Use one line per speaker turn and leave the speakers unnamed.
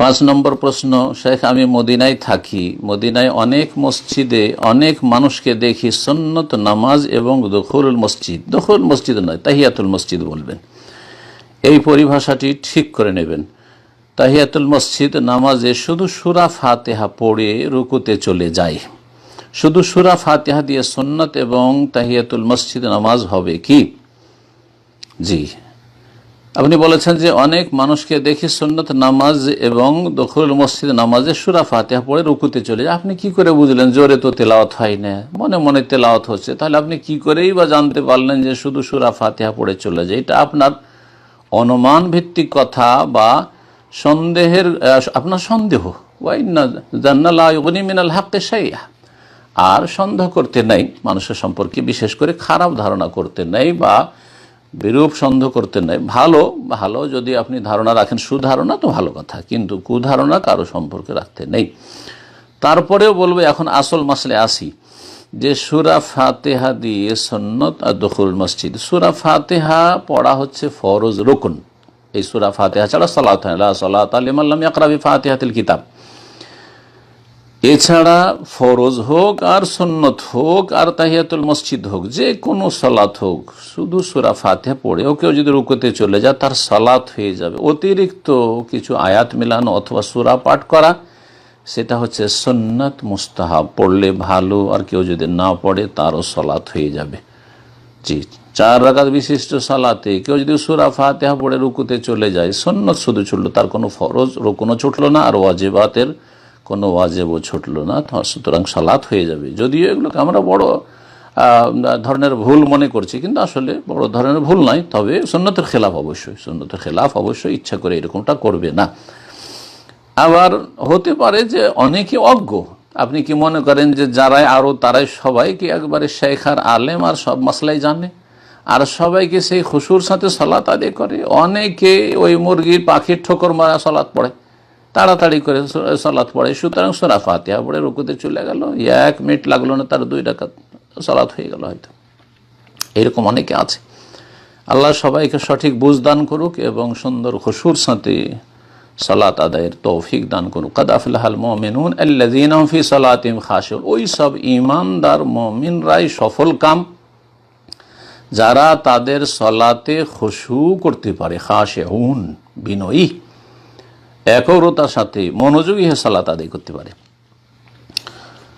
পাঁচ নম্বর প্রশ্ন, শেখ, আমি মদিনায় থাকি। মদিনায় অনেক মসজিদে অনেক মানুষকে দেখি সন্নত নামাজ এবং দখলুল মসজিদ। দখল মসজিদ নয়, তাহিয়াতুল মসজিদ বলবেন। এই পরিভাষাটি ঠিক করে নেবেন। তাহিয়াতুল মসজিদ নামাজে শুধু সুরা ফাতেহা পড়ে রুকুতে চলে যায়। শুধু সুরা ফাতেহা দিয়ে সন্নত এবং তাহিয়াতুল মসজিদ নামাজ হবে কি? জি আপনি বলেছেন যে অনেক মানুষকে দেখি সন্ন্যত নামাজ এবং দখল মসজিদ নামাজে সুরা ফাতেহা পড়ে রুকুতে চলে যায়। আপনি কি করে বুঝলেন জোরে তো তেলাওয়াত হয় না? মনে মনে তেলাওয়াত হচ্ছে। তাহলে আপনি কি করেই বা জানতে পারলেন যে শুধু সুরা ফাতেহা পড়ে চলে যায়? এটা আপনার অনুমান ভিত্তিক কথা বা সন্দেহের আপনার সন্দেহ। ওয়াইন্না ইউগনি মিনাল হাক্কে শাইয়া আর সন্দেহ করতে নেই মানুষের সম্পর্কে, বিশেষ করে খারাপ ধারণা করতে নেই বা বিরূপ সন্দেহ করতে নেই। ভালো ভালো যদি আপনি ধারণা রাখেন, সুধারণা তো ভালো কথা, কিন্তু কুধারণা কারও সম্পর্কে রাখতে নেই। তারপরেও বলব, এখন আসল মাসলে আসি, যে সুরা ফাতেহা দিয়ে সন্নত আর দখুল মসজিদ। সুরা ফাতেহা পড়া হচ্ছে ফরজ রুকুন। এই সুরা ফাতেহা ছাড়া সালাত সালাত আলিমাল্লাম ইয়াকরাবি ফাতেহাতিল কিতাব। এছাড়া ফরজ হোক আর সন্নত হোক, আর তাহিয়াতুল মসজিদ হোক, যে কোনো সালাত হোক, শুধু সুরা ফাতেহা পড়েও কেউ যদি রুকোতে চলে যায়, তার সালাত হয়ে যাবে। অতিরিক্ত কিছু আয়াত মিলানো অথবা সুরা পাঠ করা, সেটা হচ্ছে সন্নত মুস্তাহাব। পড়লে ভালো, আর কেউ যদি না পড়ে, তারও সলাৎ হয়ে যাবে। জি, চার রাকাত বিশিষ্ট সালাতে কেউ যদি সুরা ফাতেহা পড়ে রুকুতে চলে যায়, সন্নত শুধু ছুটলো, তার কোনো ফরজ রুকুনও ছুটলো না, আর ওয়াজেবাতের কোনো ওয়াজেবও ছুটলো না সুতরাং সালাত হয়ে যাবে। যদিও এগুলোকে আমরা বড় ধরনের ভুল মনে করছি, কিন্তু আসলে বড় ধরনের ভুল নয়, তবে সন্ন্যতের খেলাফ অবশ্যই সন্ন্যতের খেলাফ অবশ্যই ইচ্ছা করে এরকমটা করবে না। আবার হতে পারে যে অনেকে অজ্ঞ। আপনি কি মনে করেন যে যারাই আরও তারাই সবাইকে একবারে শেখ আর আলেম আর সব মশলাই জানে? আর সবাইকে সেই খুশুর সাথে সলাত আদায় করে? অনেকে ওই মুরগির পাখির ঠোকর মারা সলাৎ পড়ে। তাড়াতাড়ি করে সলাৎ পড়ে। সুতরাং সোরা ফাতিহা পড়ে, রুকুতে চলে গেল। এক মিনিট লাগল না, তার দুই টাকা সলাৎ হয়ে গেল হয়তো। এরকম অনেকে আছে। আল্লাহ সবাইকে সঠিক বুঝ দান করুক এবং সুন্দর খুশুর সাথে সালাত আদায়ের তৌফিক দান করুক। কাদাফিলহাল মমিনুন আল্লাযীনা হুম ফি সালাতিহিম খাশিউন। ওই সব ঈমানদার মুমিনরাই সফল কাম যারা তাদের সলাতে খুশু করতে পারে। খাশিউন, বিনয়ী। একরতার সাথে মনোযোগী হয়ে সালাত আদায় করতে পারে।